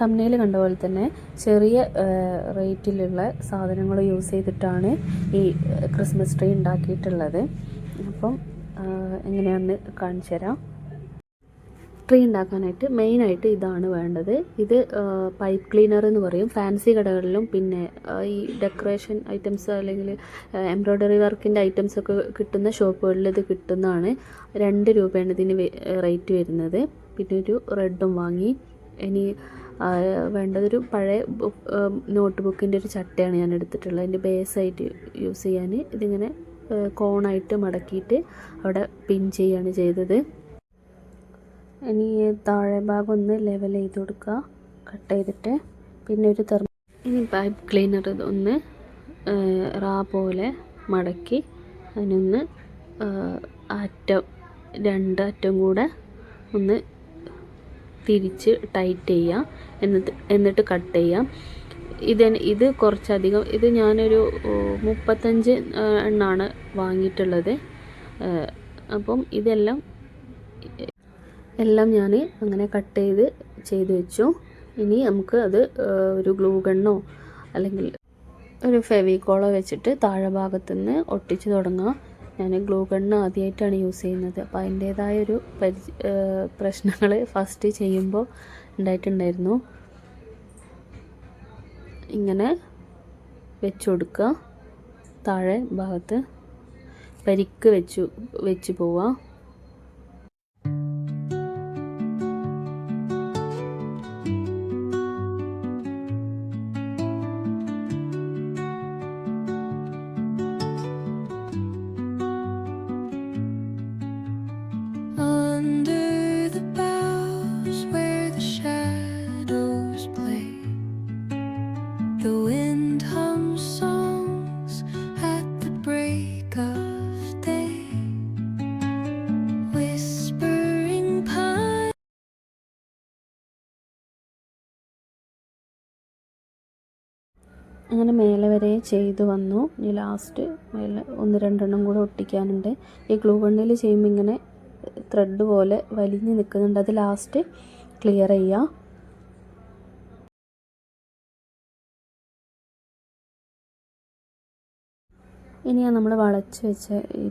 തമ്മനയിൽ കണ്ട പോലെ തന്നെ ചെറിയ റേറ്റിലുള്ള സാധനങ്ങൾ യൂസ് ചെയ്തിട്ടാണ് ഈ ക്രിസ്മസ് ട്രീ ഉണ്ടാക്കിയിട്ടുള്ളത്. അപ്പം എങ്ങനെയാണെന്ന് കാണിച്ചു തരാം. ട്രീ ഉണ്ടാക്കാനായിട്ട് മെയിനായിട്ട് ഇതാണ് വേണ്ടത്. ഇത് പൈപ്പ് ക്ലീനർ എന്ന് പറയും. ഫാൻസി കടകളിലും പിന്നെ ഈ ഡെക്കറേഷൻ ഐറ്റംസ് അല്ലെങ്കിൽ എംബ്രോയ്ഡറി വർക്കിന്റെ ഐറ്റംസ് ഒക്കെ കിട്ടുന്ന ഷോപ്പുകളിൽ ഇത് കിട്ടുന്നതാണ്. രണ്ട് രൂപയാണ് ഇതിന് റേറ്റ് വരുന്നത്. പിന്നെ ഒരു റെഡും വാങ്ങി. ഇനി വേണ്ടതൊരു പഴയ നോട്ട് ബുക്കിന്റെ ഒരു ചട്ടയാണ് ഞാൻ എടുത്തിട്ടുള്ളത്. അതിന്റെ ബേസായിട്ട് യൂസ് ചെയ്യാൻ ഇതിങ്ങനെ കോണായിട്ട് മടക്കിയിട്ട് അവിടെ പിൻ ചെയ്യാണ് ചെയ്തത്. ഇനി താഴെ ഭാഗം ഒന്ന് ലെവൽ ചെയ്ത് കൊടുക്കുക. കട്ട് ചെയ്തിട്ട് പിന്നെ ഒരു തെർമ ഇനി പൈപ്പ് ക്ലീനർ ഒന്ന് റാ പോലെ മടക്കി അതിനൊന്ന് അറ്റം രണ്ട് അറ്റം കൂടെ ഒന്ന് തിരിച്ച് ടൈറ്റ് ചെയ്യാം. എന്നിട്ട് എന്നിട്ട് കട്ട് ചെയ്യാം. ഇത് ഇത് കുറച്ചധികം ഇത് ഞാനൊരു മുപ്പത്തഞ്ച് എണ്ണാണ് വാങ്ങിയിട്ടുള്ളത്. അപ്പം ഇതെല്ലാം എല്ലാം ഞാൻ അങ്ങനെ കട്ട് ചെയ്ത് ചെയ്ത് വെച്ചു. ഇനി നമുക്ക് അത് ഒരു ഗ്ലൂ ഗണ്ണോ അല്ലെങ്കിൽ ഒരു ഫെവിക്കോളോ വെച്ചിട്ട് താഴെ ഭാഗത്തുനിന്ന് ഒട്ടിച്ച് തുടങ്ങാം. ഞാൻ ഗ്ലൂ ഗണ്ണ് ആദ്യമായിട്ടാണ് യൂസ് ചെയ്യുന്നത്. അപ്പോൾ അതിന്റേതായ ഒരു പരി പ്രശ്നങ്ങൾ ഫസ്റ്റ് ചെയ്യുമ്പോൾ ഉണ്ടായിട്ടുണ്ടായിരുന്നു ഇങ്ങനെ വെച്ച് കൊടുക്കുക താഴെ ഭാഗത്ത് പരിക്ക് വെച്ചു വെച്ച് പോവാം. അങ്ങനെ മേലെ വരെ ചെയ്തു വന്നു. ഇനി ലാസ്റ്റ് മേലെ ഒന്ന് രണ്ടെണ്ണം കൂടെ ഒട്ടിക്കാനുണ്ട്. ഈ ഗ്ലൂ ഗണ്ണിൽ ചെയ്യുമ്പോൾ ഇങ്ങനെ ത്രെഡ് പോലെ വലിഞ്ഞ് നിൽക്കുന്നുണ്ട് അത് ലാസ്റ്റ് ക്ലിയർ ചെയ്യുക ഇനിയാ നമ്മൾ വളച്ച് വെച്ച ഈ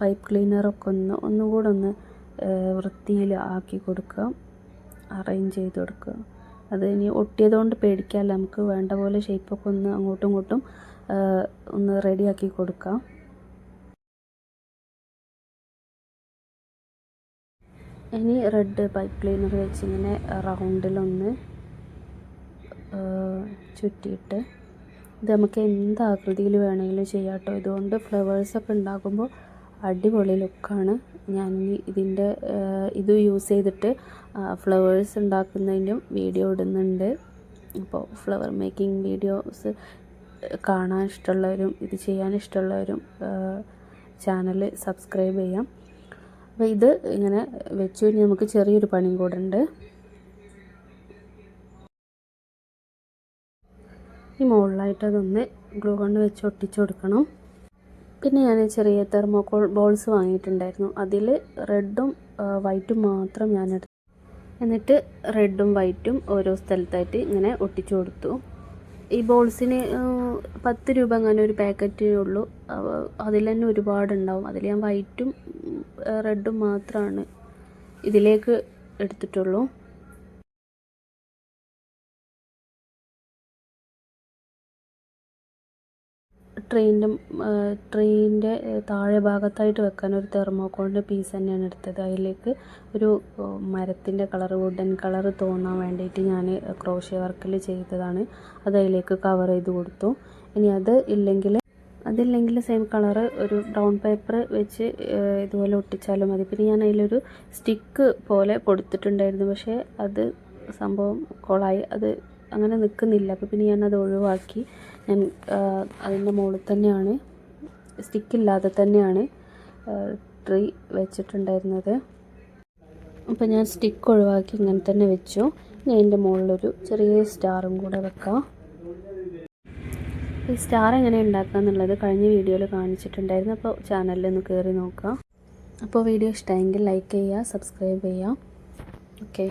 പൈപ്പ് ക്ലീനറൊക്കെ ഒന്ന് ഒന്നുകൂടെ ഒന്ന് വൃത്തിയിൽ ആക്കി കൊടുക്കുക. അറേഞ്ച് ചെയ്ത് കൊടുക്കുക. അത് ഇനി ഒട്ടിയതുകൊണ്ട് പേടിക്കാല്ല. നമുക്ക് വേണ്ട പോലെ ഷേപ്പൊക്കെ ഒന്ന് അങ്ങോട്ടും ഇങ്ങോട്ടും ഒന്ന് റെഡിയാക്കി കൊടുക്കാം. ഇനി റെഡ് പൈപ്പ് ക്ലീനർ വെച്ച് ഇങ്ങനെ റൗണ്ടിലൊന്ന് ചുറ്റിയിട്ട്. ഇത് നമുക്ക് എന്ത് ആകൃതിയിൽ വേണമെങ്കിലും ചെയ്യാം കേട്ടോ ഇതുകൊണ്ട് ഫ്ലവേഴ്സൊക്കെ ഉണ്ടാക്കുമ്പോൾ അടിപൊളി ലുക്കാണ്. ഞാൻ ഇതിന്റെ ഇത് യൂസ് ചെയ്തിട്ട് ഫ്ലവേഴ്സ് ഉണ്ടാക്കുന്നതിന്റെയും വീഡിയോ ഇടുന്നുണ്ട്. അപ്പോൾ ഫ്ലവർ മേക്കിംഗ് വീഡിയോസ് കാണാൻ ഇഷ്ടമുള്ളവരും ഇത് ചെയ്യാൻ ഇഷ്ടമുള്ളവരും ചാനൽ സബ്സ്ക്രൈബ് ചെയ്യാം. അപ്പോൾ ഇത് ഇങ്ങനെ വെച്ചു. കഴിഞ്ഞാൽ നമുക്ക് ചെറിയൊരു പണിയും കൂടെ ഉണ്ട്. ഈ മുകളിലായിട്ട് അതൊന്ന് ഗ്ലൂ കൊണ്ട് വെച്ച് ഒട്ടിച്ചു കൊടുക്കണം. പിന്നെ ഞാൻ ചെറിയ തെർമോക്കോൾ ബോൾസ് വാങ്ങിയിട്ടുണ്ടായിരുന്നു. അതിൽ റെഡും വൈറ്റും മാത്രം ഞാൻ എടുത്തു. എന്നിട്ട് റെഡും വൈറ്റും ഓരോ സ്ഥലത്തായിട്ട് ഇങ്ങനെ ഒട്ടിച്ചു കൊടുത്തു. ഈ ബോൾസിന് പത്ത് രൂപ അങ്ങനെ ഒരു പാക്കറ്റേ ഉള്ളൂ. അതിൽ തന്നെ ഒരുപാടുണ്ടാവും. അതിൽ ഞാൻ വൈറ്റും റെഡും മാത്രമാണ് ഇതിലേക്ക് എടുത്തിട്ടുള്ളൂ. ട്രെയിനിന്റെ ട്രെയിനിന്റെ താഴെ ഭാഗത്തായിട്ട് വെക്കാൻ ഒരു തെർമോക്കോളിന്റെ പീസ് തന്നെയാണ് എടുത്തത്. അതിലേക്ക് ഒരു മരത്തിന്റെ കളർ വുഡൻ കളർ തോന്നാൻ വേണ്ടിയിട്ട് ഞാൻ ക്രോഷ്യ വർക്കിൽ ചെയ്തതാണ്. അത് അതിലേക്ക് കവർ ചെയ്ത് കൊടുത്തു. ഇനി അത് ഇല്ലെങ്കിൽ അതില്ലെങ്കിൽ സെയിം കളർ ഒരു ബ്രൗൺ പേപ്പർ വെച്ച് ഇതുപോലെ ഒട്ടിച്ചാലും മതി. പിന്നെ ഞാൻ അതിലൊരു സ്റ്റിക്ക് പോലെ കൊടുത്തിട്ടുണ്ടായിരുന്നു പക്ഷേ അത് സംഭവം കൊളായി. അത് അങ്ങനെ നിൽക്കുന്നില്ല. അപ്പോൾ പിന്നെ ഞാൻ അത് ഒഴിവാക്കി. ഞാൻ അതിന്റെ മുകളിൽ തന്നെയാണ്. സ്റ്റിക്കില്ലാതെ തന്നെയാണ് ട്രീ വെച്ചിട്ടുണ്ടായിരുന്നത്. അപ്പോൾ ഞാൻ സ്റ്റിക്ക് ഒഴിവാക്കി ഇങ്ങനെ തന്നെ വെച്ചു. ഇനി അതിന്റെ മുകളിലൊരു ചെറിയ സ്റ്റാറും കൂടെ വെക്കാം. ഈ സ്റ്റാർ എങ്ങനെ ഉണ്ടാക്കുക എന്നുള്ളത് കഴിഞ്ഞ വീഡിയോയിൽ കാണിച്ചിട്ടുണ്ടായിരുന്നു. അപ്പോൾ ചാനലിൽ ഒന്ന് കയറി നോക്കുക അപ്പോൾ വീഡിയോ ഇഷ്ടമെങ്കിൽ ലൈക്ക് ചെയ്യുക സബ്സ്ക്രൈബ് ചെയ്യുക. ഓക്കെ.